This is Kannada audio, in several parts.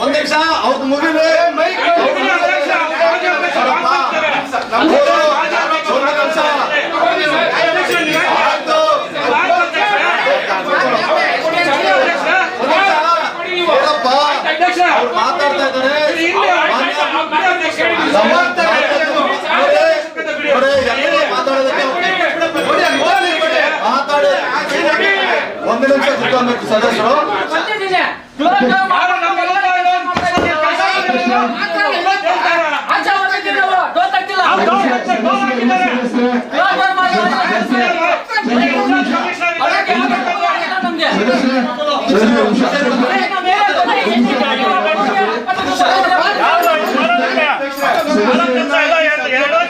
ಒಂದ್ ನಿಮಿಷ ಅವ್ರದ್ದು ಮುಗಿಲಿ ಮಾತಾಡ್ತಾ ಇದ್ದಾರೆ. ಒಂದು ನಿಮಿಷ ಕುತ್ಕೊಬೇಕು ಸದಸ್ಯರು.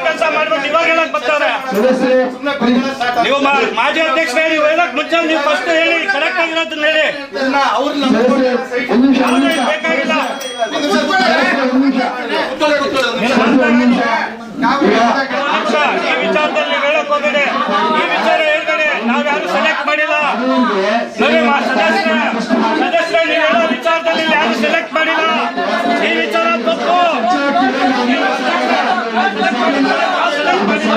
ಕೆಲಸ ಮಾಡ್ಬಿಟ್ಟು ಇವಾಗ ಹೇಳಕ್ ಬರ್ತಾರೆ ನೀವು ಮಾಜಿ ಅಧ್ಯಕ್ಷ ನೀವು ಹೇಳಕ್ ಮುಂಚೆ ನೀವು ಫಸ್ಟ್ ಆಗಿರೋದನ್ನ ಹೇಳಿ. ಬೇಕಾಗಿಲ್ಲ. ಈ ವಿಚಾರದಲ್ಲಿ ಹೇಳಕ್ ಹೋಗಬೇಡಿ. ಈ ವಿಚಾರ ಹೇಳ್ಬೇಡಿ. ನಾವ್ಯಾರು ಸೆಲೆಕ್ಟ್ ಮಾಡಿಲ್ಲ. ಸದಸ್ಯ ಸದಸ್ಯ ನೀವು ಹೇಳೋ ವಿಚಾರದಲ್ಲಿ ಯಾರು ಸೆಲೆಕ್ಟ್ ಮಾಡಿಲ್ಲ? ಈ ವಿಚಾರ ತಪ್ಪು. ಸೆಲೆಕ್ಟ್ ಮಾಡಿಲ್ಲ,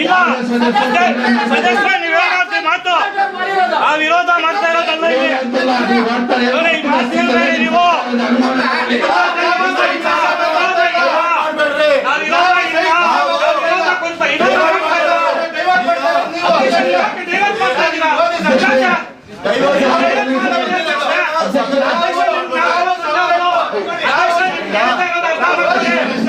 ಇಲ್ಲ. ಸದಸ್ಯ ನೀವು ಹೇಳಿ ಮಾತು? ಆ ವಿರೋಧ ಮಾಡ್ತಾ ಇರೋದಲ್ಲ ಇಲ್ಲಿ. ನೀವು não